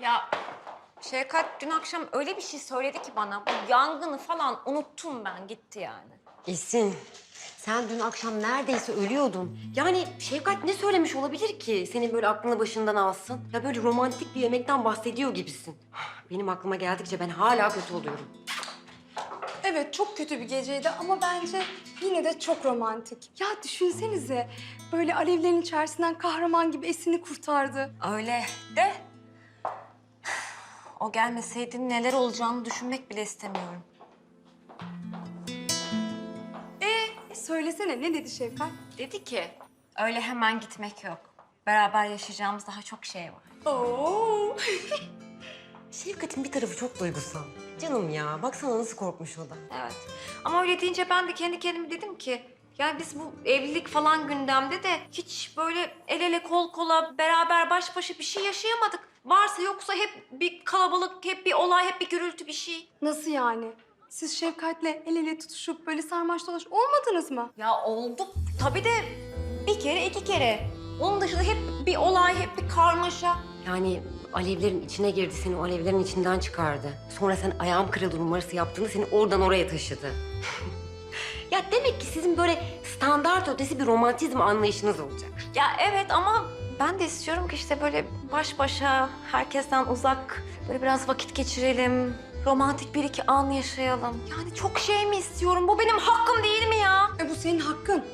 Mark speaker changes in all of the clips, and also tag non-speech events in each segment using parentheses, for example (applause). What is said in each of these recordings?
Speaker 1: Ya Şevkat dün akşam öyle bir şey söyledi ki bana. Bu yangını falan unuttum ben gitti yani.
Speaker 2: Esin, sen dün akşam neredeyse ölüyordun. Yani Şevkat ne söylemiş olabilir ki senin böyle aklını başından alsın? Ya böyle romantik bir yemekten bahsediyor gibisin. Benim aklıma geldikçe ben hala kötü oluyorum.
Speaker 3: Evet çok kötü bir geceydi ama bence yine de çok romantik. Ya düşünsenize böyle alevlerin içerisinden kahraman gibi Esin'i kurtardı.
Speaker 1: Öyle de o gelmeseydi neler olacağını düşünmek bile istemiyorum.
Speaker 3: E söylesene ne dedi Şevkat?
Speaker 1: Dedi ki öyle hemen gitmek yok. Beraber yaşayacağımız daha çok şey var.
Speaker 3: Oo. (laughs)
Speaker 2: Şevkat'in bir tarafı çok duygusal. Canım ya, baksana nasıl korkmuş o da.
Speaker 1: Evet. Ama öyle deyince ben de kendi kendime dedim ki... Yani biz bu evlilik falan gündemde de hiç böyle el ele kol kola beraber baş başa bir şey yaşayamadık. Varsa yoksa hep bir kalabalık, hep bir olay, hep bir gürültü bir şey.
Speaker 3: Nasıl yani? Siz Şevkat'le el ele tutuşup böyle sarmaş dolaş olmadınız mı?
Speaker 1: Ya oldu. Tabii de bir kere iki kere. Onun dışında hep bir olay, hep bir karmaşa.
Speaker 2: Yani alevlerin içine girdi, seni o alevlerin içinden çıkardı. Sonra sen ayağım kırıldı numarası yaptığında seni oradan oraya taşıdı. (laughs) ya demek ki sizin böyle standart ötesi bir romantizm anlayışınız olacak.
Speaker 1: Ya evet ama ben de istiyorum ki işte böyle baş başa, herkesten uzak, böyle biraz vakit geçirelim. Romantik bir iki an yaşayalım. Yani çok şey mi istiyorum? Bu benim hakkım değil mi ya?
Speaker 3: E bu senin hakkın.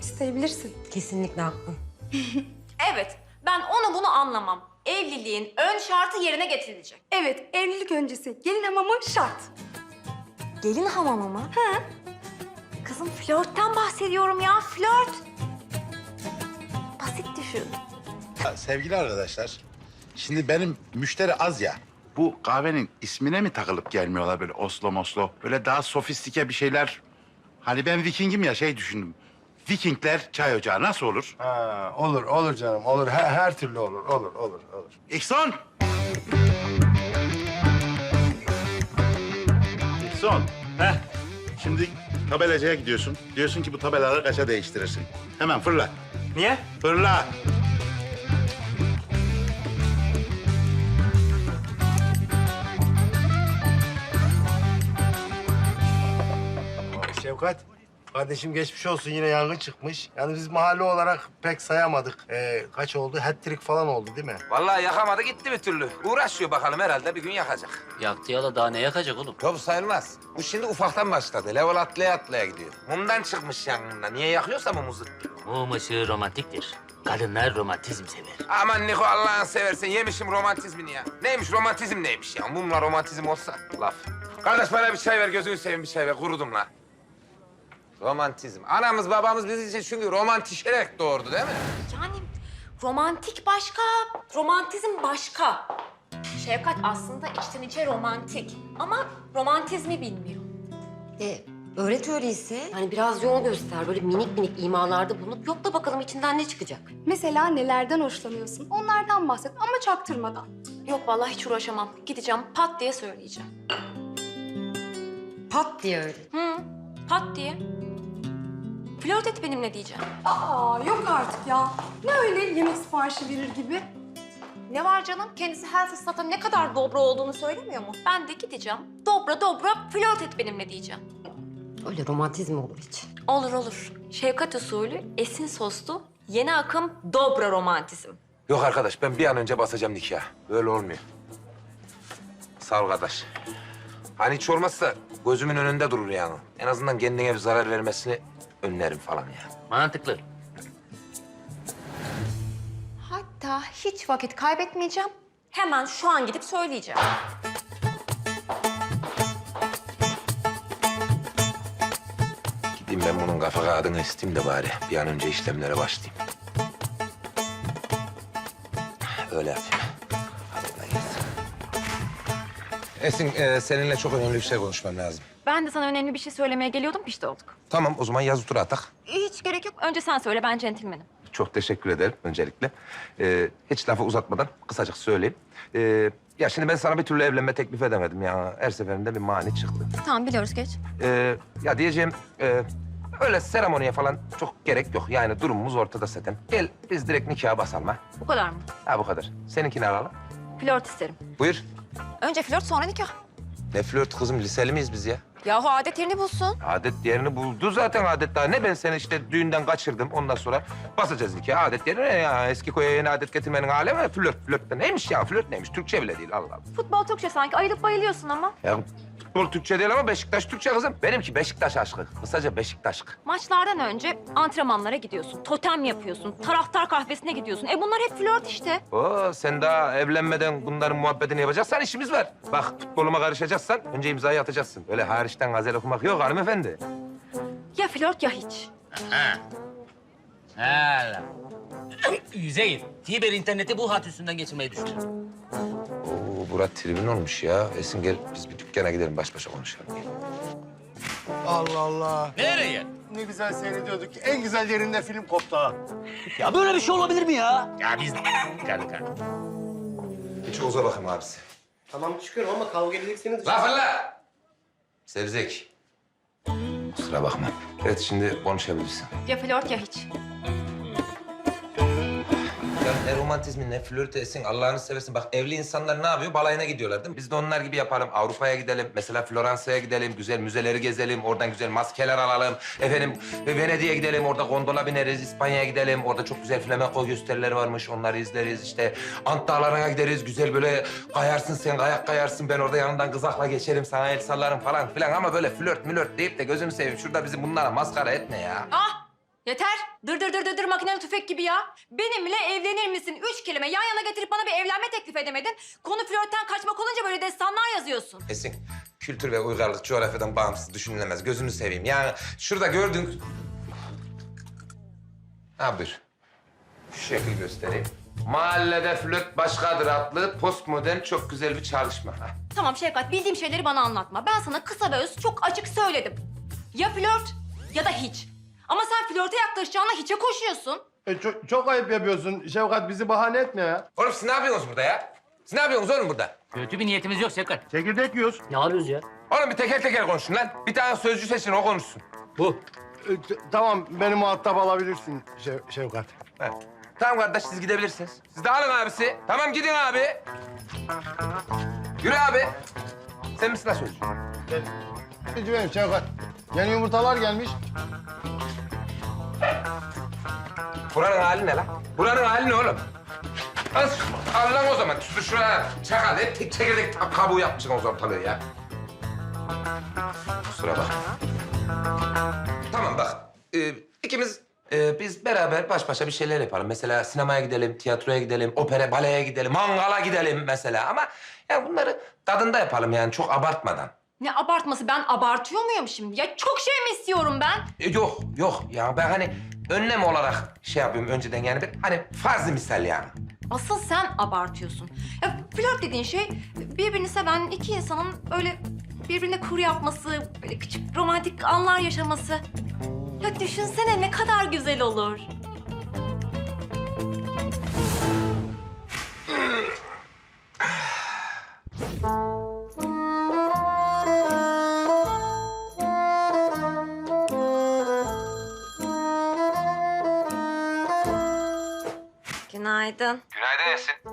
Speaker 3: İsteyebilirsin.
Speaker 2: Kesinlikle haklısın. (laughs)
Speaker 1: Evet, ben onu bunu anlamam. Evliliğin ön şartı yerine getirilecek.
Speaker 3: Evet evlilik öncesi gelin hamamı şart.
Speaker 1: Gelin hamamı mı? He. Kızım flörtten bahsediyorum ya, flört.
Speaker 4: Sevgili arkadaşlar, şimdi benim müşteri az ya. Bu kahvenin ismine mi takılıp gelmiyorlar böyle Oslo Moslo? Böyle daha sofistike bir şeyler. Hani ben Viking'im ya şey düşündüm. Vikingler çay ocağı nasıl olur?
Speaker 5: Ha, olur, olur canım. Olur. Her, her türlü olur. Olur, olur, olur.
Speaker 4: İhsan! İhsan. Heh. Şimdi tabelacıya gidiyorsun. Diyorsun ki bu tabelaları kaça değiştirirsin. Hemen fırla.
Speaker 6: Niye?
Speaker 4: Fırla.
Speaker 5: Şevkat, kardeşim geçmiş olsun. Yine yangın çıkmış. Yani biz mahalle olarak pek sayamadık. Ee, kaç oldu? Hat-trick falan oldu değil mi?
Speaker 7: Vallahi yakamadı gitti bir türlü. Uğraşıyor bakalım herhalde bir gün yakacak.
Speaker 6: Yaktı ya da daha ne yakacak oğlum?
Speaker 7: Top sayılmaz. Bu şimdi ufaktan başladı. Level atlaya atlaya gidiyor. Mumdan çıkmış yangında. Niye yakıyorsa mumuzu?
Speaker 6: Mum ışığı romantiktir. Kadınlar romantizm sever.
Speaker 7: Aman Niko Allah'ını seversen yemişim romantizmini ya. Neymiş romantizm neymiş ya? Mumla romantizm olsa laf. Kardeş bana bir çay ver gözünü seveyim bir çay ver. Kurudum la. Romantizm. Anamız babamız biz için çünkü romantişerek doğurdu değil mi?
Speaker 1: Yani romantik başka, romantizm başka. Şefkat aslında içten içe romantik ama romantizmi bilmiyor.
Speaker 2: E, öğret öyleyse. Yani biraz yol göster. Böyle minik minik imalarda bulunup yok da bakalım içinden ne çıkacak.
Speaker 3: Mesela nelerden hoşlanıyorsun? Onlardan bahset ama çaktırmadan.
Speaker 1: Yok vallahi hiç uğraşamam. Gideceğim pat diye söyleyeceğim.
Speaker 2: Pat diye öyle.
Speaker 1: Hı, pat diye. Flört et benimle diyeceğim.
Speaker 3: Aa yok artık ya. Ne öyle yemek siparişi verir gibi?
Speaker 1: Ne var canım? Kendisi her fırsatta ne kadar dobra olduğunu söylemiyor mu? Ben de gideceğim. Dobra dobra flört et benimle diyeceğim.
Speaker 2: Öyle romantizm olur hiç.
Speaker 1: Olur olur. Şefkat usulü, esin soslu, yeni akım dobra romantizm.
Speaker 7: Yok arkadaş ben bir an önce basacağım nikah. Böyle olmuyor. Sağ ol kardeş. Hani hiç olmazsa gözümün önünde durur yani. En azından kendine bir zarar vermesini önlerim falan ya.
Speaker 6: Mantıklı.
Speaker 1: Hatta hiç vakit kaybetmeyeceğim. Hemen şu an gidip söyleyeceğim.
Speaker 7: Gideyim ben bunun kafa kağıdını isteyeyim de bari bir an önce işlemlere başlayayım. Öyle yapayım. Hadi. Esin, e, seninle çok önemli bir şey konuşmam lazım.
Speaker 1: Ben de sana önemli bir şey söylemeye geliyordum, pişti olduk.
Speaker 7: Tamam, o zaman yazı tura atak.
Speaker 1: Hiç gerek yok. Önce sen söyle, ben centilmenim.
Speaker 7: Çok teşekkür ederim öncelikle. Ee, hiç lafı uzatmadan kısacık söyleyeyim. Ee, ya şimdi ben sana bir türlü evlenme teklif edemedim ya. Her seferinde bir mani çıktı.
Speaker 1: Tamam, biliyoruz geç.
Speaker 7: Ee, ya diyeceğim e, öyle seremoniye falan çok gerek yok. Yani durumumuz ortada zaten. Gel biz direkt nikaha basalım ha.
Speaker 1: Bu kadar mı?
Speaker 7: Ha bu kadar. Seninkini alalım.
Speaker 1: Flört isterim.
Speaker 7: Buyur.
Speaker 1: Önce flört sonra nikah.
Speaker 7: Ne flört kızım liseli miyiz biz ya?
Speaker 1: Yahu adet yerini bulsun.
Speaker 7: Adet yerini buldu zaten adet daha. Ne ben seni işte düğünden kaçırdım ondan sonra basacağız nikah. Adet yerine ne ya? Eski koya yeni adet getirmenin alemi flört. Flört de neymiş ya? Flört neymiş? Türkçe bile değil Allah Allah.
Speaker 1: Futbol Türkçe sanki ayılıp bayılıyorsun ama.
Speaker 7: Ya futbol Türkçe değil ama Beşiktaş Türkçe kızım. Benimki Beşiktaş aşkı. Kısaca Beşiktaş.
Speaker 1: Maçlardan önce antrenmanlara gidiyorsun, totem yapıyorsun, taraftar kahvesine gidiyorsun. E bunlar hep flört işte.
Speaker 7: Oo sen daha evlenmeden bunların muhabbetini yapacaksan işimiz var. Bak futboluma karışacaksan önce imzayı atacaksın. Öyle hariçten gazel okumak yok hanımefendi.
Speaker 1: Ya flört ya hiç.
Speaker 6: Hala. Yüzeyir. Fiber interneti bu hat üstünden geçirmeyi düşünüyorum.
Speaker 7: Oo Murat tribün olmuş ya. Esin gel biz bir dükkana gidelim baş başa konuşalım. Gel.
Speaker 5: Allah Allah.
Speaker 6: Nereye?
Speaker 5: Ne güzel seyrediyorduk. En güzel yerinde film koptu ha.
Speaker 6: Ya böyle bir şey olabilir mi ya? Ya biz... Gel gel.
Speaker 7: Hiç Oğuz'a bakayım abisi.
Speaker 5: Tamam çıkıyorum ama kavga edecekseniz...
Speaker 7: La fırla! Sevzek. Kusura bakma. Evet şimdi konuşabilirsin.
Speaker 1: Ya flört ya hiç.
Speaker 7: Ne romantizmi ne flörtü Esin Allah'ını seversin. Bak evli insanlar ne yapıyor? Balayına gidiyorlar değil mi? Biz de onlar gibi yapalım. Avrupa'ya gidelim. Mesela Floransa'ya gidelim. Güzel müzeleri gezelim. Oradan güzel maskeler alalım. Efendim Venedik'e gidelim. Orada gondola bineriz. İspanya'ya gidelim. Orada çok güzel flamenco gösterileri varmış. Onları izleriz. İşte Ant Dağları'na gideriz. Güzel böyle kayarsın sen kayak kayarsın. Ben orada yanından kızakla geçerim. Sana el sallarım falan filan. Ama böyle flört mülört deyip de gözünü seveyim. Şurada bizi bunlara maskara etme ya.
Speaker 1: Ah! Yeter. Dır dır dır dır dır makineli tüfek gibi ya. Benimle evlenir misin? Üç kelime yan yana getirip bana bir evlenme teklif edemedin. Konu flörtten kaçmak olunca böyle destanlar yazıyorsun.
Speaker 7: Esin, kültür ve uygarlık coğrafyadan bağımsız düşünülemez. Gözünü seveyim. Yani şurada gördüğün... Ha buyur. Şu şekil göstereyim. Mahallede flört başkadır adlı postmodern çok güzel bir çalışma. Ha.
Speaker 1: Tamam Şevkat bildiğim şeyleri bana anlatma. Ben sana kısa ve öz çok açık söyledim. Ya flört ya da hiç. Ama sen flörte yaklaşacağına hiçe koşuyorsun.
Speaker 5: E, çok, çok ayıp yapıyorsun. Şevkat bizi bahane etme ya.
Speaker 7: Oğlum siz ne yapıyorsunuz burada ya? Siz ne yapıyorsunuz oğlum burada?
Speaker 6: Kötü bir niyetimiz yok Şevkat.
Speaker 5: Çekirdek yiyoruz.
Speaker 6: Ne arıyoruz ya?
Speaker 7: Oğlum bir teker teker konuşun lan. Bir tane sözcü seçin o konuşsun.
Speaker 6: Bu.
Speaker 5: E, tamam beni muhatap alabilirsin Şev- Şevkat.
Speaker 7: Ha. Tamam kardeş siz gidebilirsiniz. Siz de alın abisi. Tamam gidin abi. Yürü abi. Sen misin lan sözcü?
Speaker 5: Gel. Gidin benim Şevkat. Yeni yumurtalar gelmiş.
Speaker 7: Buranın hali ne lan? Buranın hali ne oğlum? Al, al lan o zaman. Tut şuraya. Çakal. Hep tek çekirdek ta- kabuğu yapmışsın o zaman tabii ya. Kusura bak. Tamam bak. Ee, ikimiz e, biz beraber baş başa bir şeyler yapalım. Mesela sinemaya gidelim, tiyatroya gidelim, opera, baleye gidelim, mangala gidelim mesela. Ama ya bunları tadında yapalım yani çok abartmadan.
Speaker 1: Ne abartması ben abartıyor muyum şimdi? Ya çok şey mi istiyorum ben?
Speaker 7: E, Yok, yok ya ben hani önlem olarak şey yapıyorum önceden yani hani farzı misal yani.
Speaker 1: Asıl sen abartıyorsun. Ya flört dediğin şey birbirini seven iki insanın öyle birbirine kur yapması, böyle küçük romantik anlar yaşaması. Ya düşünsene ne kadar güzel olur.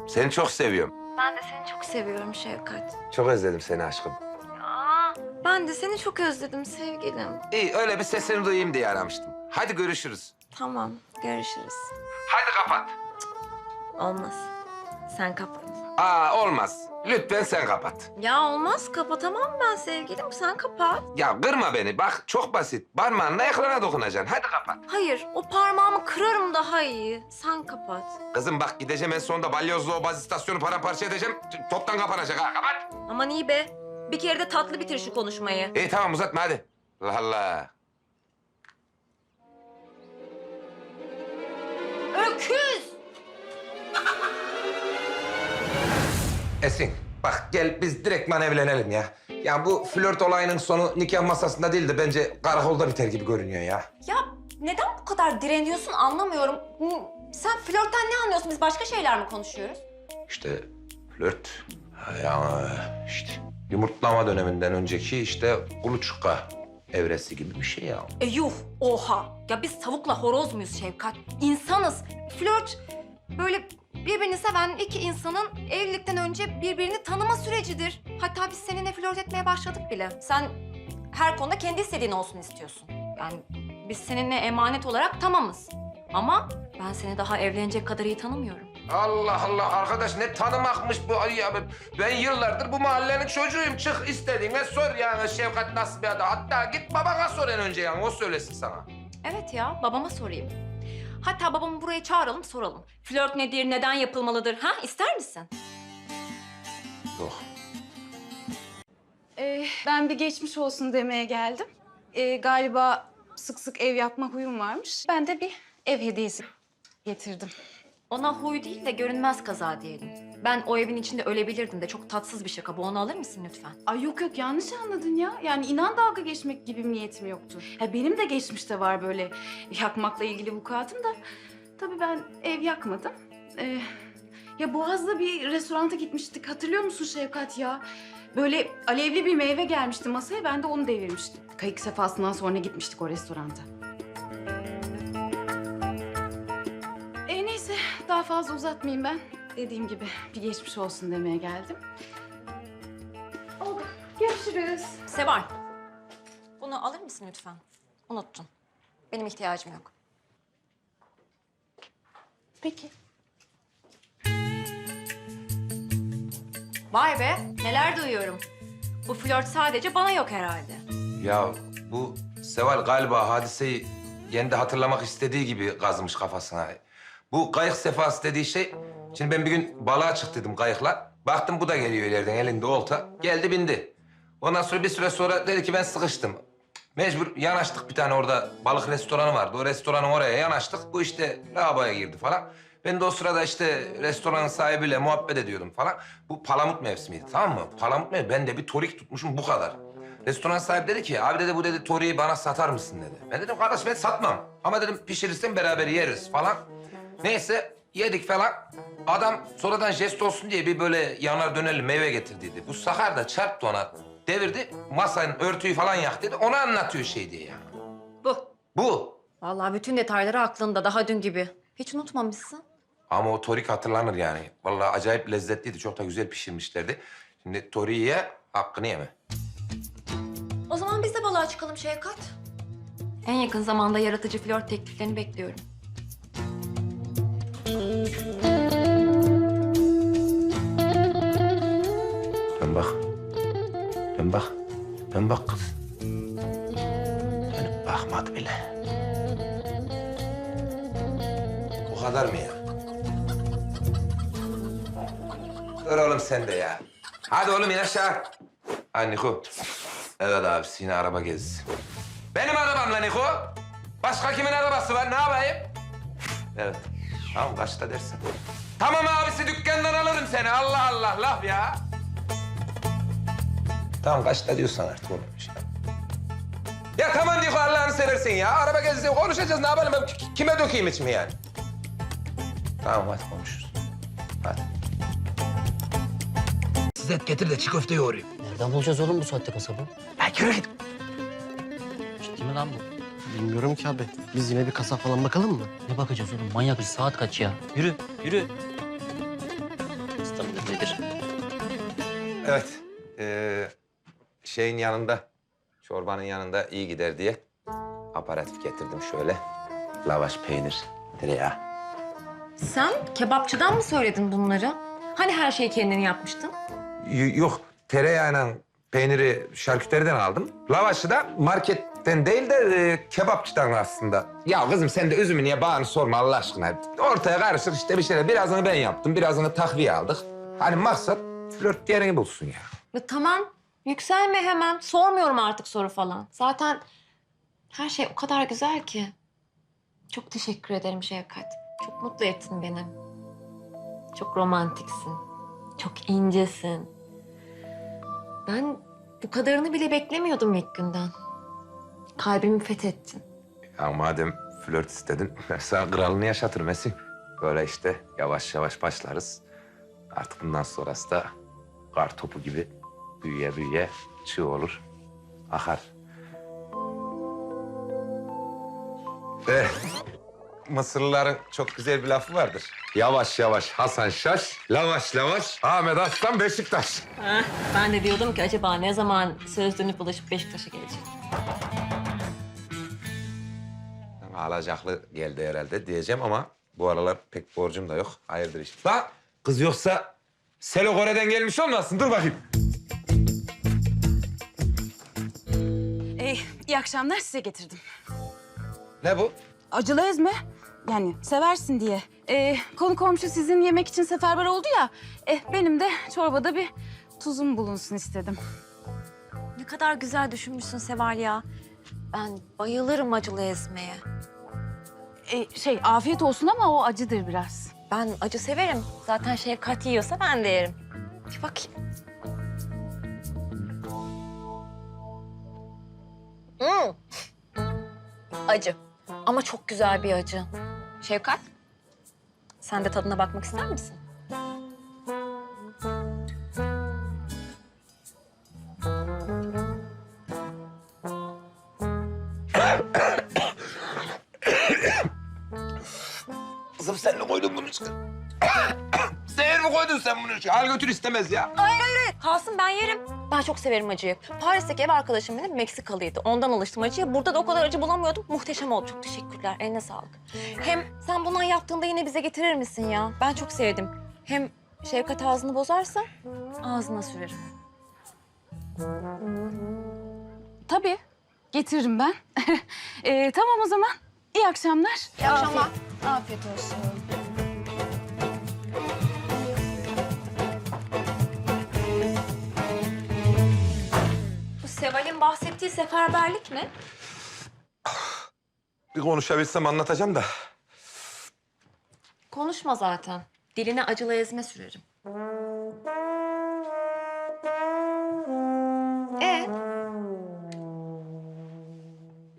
Speaker 7: Seni çok seviyorum.
Speaker 1: Ben de seni çok seviyorum Şevkat.
Speaker 7: Çok özledim seni aşkım.
Speaker 1: Aa, ben de seni çok özledim sevgilim.
Speaker 7: İyi öyle bir sesini duyayım diye aramıştım. Hadi görüşürüz.
Speaker 1: Tamam, görüşürüz.
Speaker 7: Hadi kapat.
Speaker 1: Olmaz. Sen kapat.
Speaker 7: Aa olmaz. Lütfen sen kapat.
Speaker 1: Ya olmaz, kapatamam ben sevgilim. Sen kapat.
Speaker 7: Ya kırma beni. Bak çok basit. Parmağınla ekrana dokunacaksın. Hadi kapat.
Speaker 1: Hayır, o parmağımı kırarım daha iyi. Sen kapat.
Speaker 7: Kızım bak gideceğim en sonunda balyozlu o baz istasyonu paramparça edeceğim. Toptan kapanacak ha. Kapat.
Speaker 1: Aman iyi be. Bir kere de tatlı bitir şu konuşmayı.
Speaker 7: İyi tamam uzatma hadi. Allah Allah.
Speaker 1: Öküz!
Speaker 7: Esin bak gel biz direktman evlenelim ya. Ya bu flört olayının sonu nikah masasında değil de bence karakolda biter gibi görünüyor ya.
Speaker 1: Ya neden bu kadar direniyorsun anlamıyorum. Sen flörtten ne anlıyorsun? Biz başka şeyler mi konuşuyoruz?
Speaker 7: İşte flört. Ya işte yumurtlama döneminden önceki işte kuluçka evresi gibi bir şey ya.
Speaker 1: E yuh, oha. Ya biz tavukla horoz muyuz Şevkat? İnsanız. Flört böyle birbirini seven iki insanın evlilikten önce birbirini tanıma sürecidir. Hatta biz seninle flört etmeye başladık bile. Sen her konuda kendi istediğin olsun istiyorsun. Yani biz seninle emanet olarak tamamız. Ama ben seni daha evlenecek kadar iyi tanımıyorum.
Speaker 7: Allah Allah arkadaş ne tanımakmış bu ay ya. Ben- Ben yıllardır bu mahallenin çocuğuyum. Çık istediğine sor yani Şevkat nasıl bir adam. Hatta git babana sor en önce yani o söylesin sana.
Speaker 1: Evet ya, babama sorayım. Hatta babamı buraya çağıralım, soralım. Flört nedir, neden yapılmalıdır? Ha, ister misin?
Speaker 7: Yok.
Speaker 8: Ee, ben bir geçmiş olsun demeye geldim. Ee, galiba sık sık ev yapma huyum varmış. Ben de bir ev hediyesi getirdim.
Speaker 1: Ona huy değil de görünmez kaza diyelim. Ben o evin içinde ölebilirdim de çok tatsız bir şaka. Bu onu alır mısın lütfen?
Speaker 8: Ay yok yok yanlış anladın ya. Yani inan dalga geçmek gibi niyetim yoktu. Ha, benim de geçmişte var böyle yakmakla ilgili vukuatım da. Tabii ben ev yakmadım. Ee, ya Boğaz'da bir restoranta gitmiştik. Hatırlıyor musun Şevkat ya? Böyle alevli bir meyve gelmişti masaya. Ben de onu devirmiştim. Kayık sefasından sonra gitmiştik o restoranta. E neyse daha fazla uzatmayayım ben. Dediğim gibi bir geçmiş olsun demeye geldim. Oldu. Görüşürüz.
Speaker 1: Seval, bunu alır mısın lütfen? Unuttun. Benim ihtiyacım yok.
Speaker 8: Peki.
Speaker 1: Vay be, neler duyuyorum. Bu flört sadece bana yok herhalde.
Speaker 7: Ya bu Seval galiba hadiseyi kendi hatırlamak istediği gibi kazımış kafasına. Bu kayık sefası dediği şey... Şimdi ben bir gün balığa çıktıydım kayıkla. Baktım bu da geliyor ileriden elinde olta. Geldi bindi. Ondan sonra bir süre sonra dedi ki ben sıkıştım. Mecbur yanaştık bir tane orada balık restoranı vardı. O restoranın oraya yanaştık. Bu işte lavaboya girdi falan. Ben de o sırada işte restoranın sahibiyle muhabbet ediyordum falan. Bu palamut mevsimiydi tamam mı? Palamut mevsimi. Ben de bir torik tutmuşum bu kadar. Restoran sahibi dedi ki abi dedi bu dedi toriyi bana satar mısın dedi. Ben dedim kardeş ben satmam. Ama dedim pişirirsen beraber yeriz falan. Neyse yedik falan. Adam sonradan jest olsun diye bir böyle yanar dönerli meyve getirdiydi. Bu Sakar da çarptı ona. Devirdi. Masanın örtüyü falan yaktı dedi. Onu anlatıyor şey diye yani.
Speaker 1: Bu.
Speaker 7: Bu.
Speaker 1: Vallahi bütün detayları aklında, daha dün gibi. Hiç unutmamışsın.
Speaker 7: Ama o torik hatırlanır yani. Vallahi acayip lezzetliydi. Çok da güzel pişirmişlerdi. Şimdi toriyi ye, hakkını yeme.
Speaker 1: O zaman biz de balığa çıkalım Şevkat. En yakın zamanda yaratıcı flört tekliflerini bekliyorum.
Speaker 7: Dön bak. Dön bak. Dön bak kız. Dönüp bakmadı bile. O kadar mı ya? Dur oğlum sen de ya. Hadi oğlum in aşağı. Hadi Niko. Evet abi yine araba gezisi. Benim arabam lan Niko. Başka kimin arabası var ne yapayım? Evet. Tamam kaçta dersin. Tamam abisi dükkandan alırım seni. Allah Allah laf ya. Tamam kaçta diyorsan artık oğlum. Ya tamam Niko Allah'ını seversin ya. Araba gezisi konuşacağız ne yapalım ben kime dökeyim içimi yani? Tamam hadi konuşuruz. Hadi.
Speaker 9: Size et getir de çiğ köfte yoğurayım.
Speaker 6: Nereden bulacağız oğlum bu saatte kasabı?
Speaker 9: Ya yürü git.
Speaker 6: Ciddi mi lan bu?
Speaker 9: Bilmiyorum ki abi. Biz yine bir kasap falan bakalım mı?
Speaker 6: Ne bakacağız oğlum? Manyak bir saat kaç ya? Yürü, yürü. İstanbul'da nedir?
Speaker 7: Evet. Ee, şeyin yanında, çorbanın yanında iyi gider diye aparatif getirdim şöyle. Lavaş, peynir, tereyağı.
Speaker 1: Sen kebapçıdan mı söyledin bunları? Hani her şeyi kendin yapmıştın?
Speaker 7: Y- yok, tereyağıyla peyniri şarküteriden aldım. Lavaşı da marketten değil de e, kebapçıdan aslında. Ya kızım sen de üzümü niye bağını sorma Allah aşkına. Ortaya karışık işte bir şeyler. Birazını ben yaptım, birazını takviye aldık. Hani maksat flört diğerini bulsun ya.
Speaker 1: Ya tamam, yükselme hemen. Sormuyorum artık soru falan. Zaten her şey o kadar güzel ki. Çok teşekkür ederim Şevkat. Çok mutlu ettin beni. Çok romantiksin. Çok incesin. Ben bu kadarını bile beklemiyordum ilk günden. Kalbimi fethettin.
Speaker 7: Ya madem flört istedin, (laughs) ben sana kralını yaşatırım Esin. Böyle işte yavaş yavaş başlarız. Artık bundan sonrası da kar topu gibi büyüye büyüye çığ olur, akar. Eh, Mısırlıların çok güzel bir lafı vardır. Yavaş yavaş Hasan Şaş, lavaş lavaş Ahmet Aslan Beşiktaş.
Speaker 1: ben de diyordum ki acaba ne zaman söz dönüp bulaşıp Beşiktaş'a gelecek?
Speaker 7: Alacaklı geldi herhalde diyeceğim ama bu aralar pek borcum da yok. Hayırdır işte. Lan kız yoksa Selo Kore'den gelmiş olmasın? Dur bakayım.
Speaker 8: Ee, iyi akşamlar size getirdim.
Speaker 7: Ne bu?
Speaker 8: Acılı ezme. Yani seversin diye. Ee, konu komşu sizin yemek için seferber oldu ya. Eh, benim de çorbada bir tuzum bulunsun istedim.
Speaker 1: Ne kadar güzel düşünmüşsün Seval ya. Ben bayılırım acılı ezmeye.
Speaker 8: Ee, şey afiyet olsun ama o acıdır biraz.
Speaker 1: Ben acı severim. Zaten Şevkat yiyorsa ben de yerim. Bir bakayım. Hmm. Acı. Ama çok güzel bir acı. Şevkat, sen de tadına bakmak ister misin?
Speaker 7: Çıkar? Seher mi koydun sen bunu? Al götür istemez ya.
Speaker 1: Kalsın ben yerim. Ben çok severim acıyı. Paris'teki ev arkadaşım benim Meksikalıydı. Ondan alıştım acıya. Burada da o kadar acı bulamıyordum. Muhteşem oldu. Çok teşekkürler. Eline sağlık. Hem sen bundan yaptığında yine bize getirir misin ya? Ben çok sevdim. Hem Şevkat ağzını bozarsa ağzına sürerim.
Speaker 8: Tabii. Getiririm ben. (laughs) Ee, tamam o zaman. İyi akşamlar.
Speaker 1: İyi akşamlar.
Speaker 8: Afiyet olsun.
Speaker 1: Bahsettiği seferberlik ne?
Speaker 7: Bir konuşabilsem anlatacağım da.
Speaker 1: Konuşma zaten. Diline acılı ezme sürerim. Ee,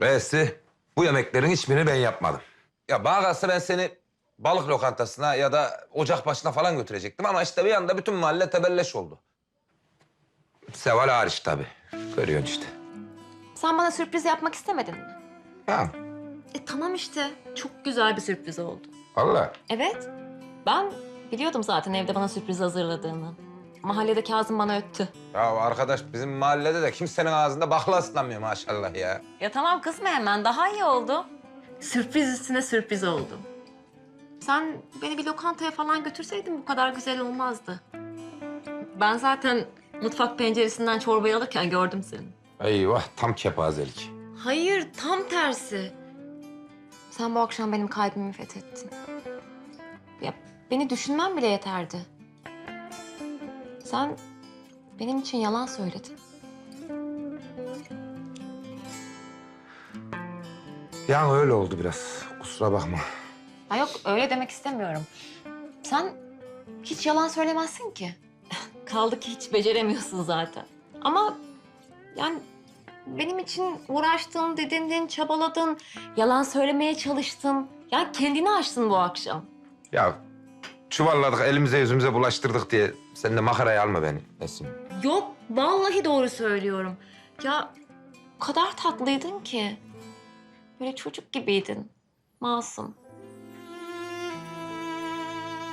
Speaker 7: Reisi, bu yemeklerin hiçbirini ben yapmadım. Ya bana kalsa ben seni balık lokantasına ya da ocak başına falan götürecektim ama işte bir anda bütün mahalle tebelleş oldu. Seval hariç tabii. Görüyorsun işte.
Speaker 1: Sen bana sürpriz yapmak istemedin mi?
Speaker 7: Ha,
Speaker 1: E tamam işte. Çok güzel bir sürpriz oldu.
Speaker 7: Allah.
Speaker 1: Evet. Ben biliyordum zaten evde bana sürpriz hazırladığını. Mahallede Kazım bana öttü.
Speaker 7: Ya arkadaş bizim mahallede de kimsenin ağzında bakla ıslanmıyor maşallah ya.
Speaker 1: Ya tamam kızma hemen. Daha iyi oldu. Sürpriz üstüne sürpriz oldu. Sen beni bir lokantaya falan götürseydin bu kadar güzel olmazdı. Ben zaten mutfak penceresinden çorbayı alırken gördüm seni.
Speaker 7: Eyvah tam kepazelik.
Speaker 1: Hayır, tam tersi. Sen bu akşam benim kalbimi fethettin. Ya beni düşünmem bile yeterdi. Sen benim için yalan söyledin.
Speaker 7: Yani öyle oldu biraz. Kusura bakma.
Speaker 1: Ha yok, öyle demek istemiyorum. Sen hiç yalan söylemezsin ki. (laughs) Kaldı ki hiç beceremiyorsun zaten. Ama yani benim için uğraştın, didindin, çabaladın, yalan söylemeye çalıştın. Yani kendini aştın bu akşam.
Speaker 7: Ya çuvalladık elimize yüzümüze bulaştırdık diye sen de makaraya alma beni Esin.
Speaker 1: Yok, vallahi doğru söylüyorum. Ya o kadar tatlıydın ki. Böyle çocuk gibiydin. Masum.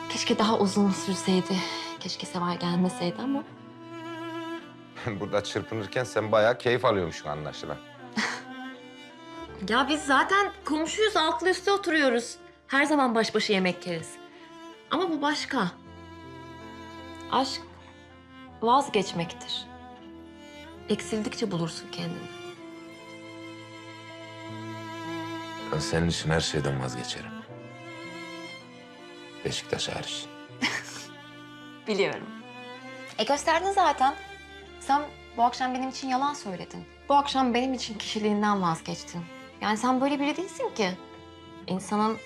Speaker 1: Keşke daha uzun sürseydi. Keşke Seval gelmeseydi ama.
Speaker 7: Burada çırpınırken sen bayağı keyif alıyormuşsun anlaşılan. (laughs)
Speaker 1: Ya biz zaten komşuyuz, altlı üstte oturuyoruz. Her zaman baş başa yemek yeriz. Ama bu başka. Aşk vazgeçmektir. Eksildikçe bulursun kendini.
Speaker 7: Ben senin için her şeyden vazgeçerim. Beşiktaş hariç. (laughs)
Speaker 1: Biliyorum. E gösterdin zaten. Sen bu akşam benim için yalan söyledin. Bu akşam benim için kişiliğinden vazgeçtin. Yani sen böyle biri değilsin ki. İnsanın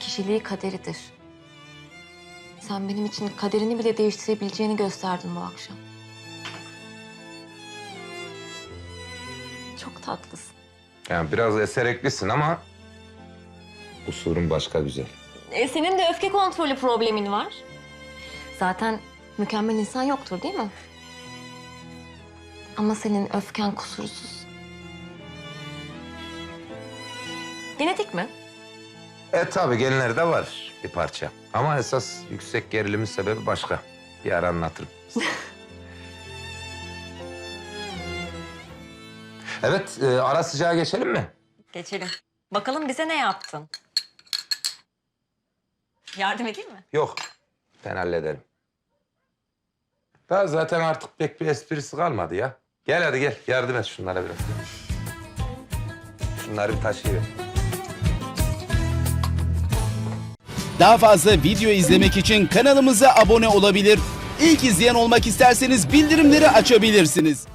Speaker 1: kişiliği kaderidir. Sen benim için kaderini bile değiştirebileceğini gösterdin bu akşam. Çok tatlısın.
Speaker 7: Yani biraz esereklisin ama usulün başka güzel.
Speaker 1: E, senin de öfke kontrolü problemin var. Zaten mükemmel insan yoktur değil mi? Ama senin öfken kusursuz. Genetik mi?
Speaker 7: E tabi gelinlerde var bir parça. Ama esas yüksek gerilimin sebebi başka. Bir ara anlatırım. (laughs) evet, e, ara sıcağa geçelim mi?
Speaker 1: Geçelim. Bakalım bize ne yaptın? Yardım edeyim mi?
Speaker 7: Yok, ben hallederim. Daha zaten artık pek bir esprisi kalmadı ya. Gel hadi gel, yardım et şunlara biraz. Şunları bir taşıyıver.
Speaker 10: Daha fazla video izlemek için kanalımıza abone olabilir. İlk izleyen olmak isterseniz bildirimleri açabilirsiniz.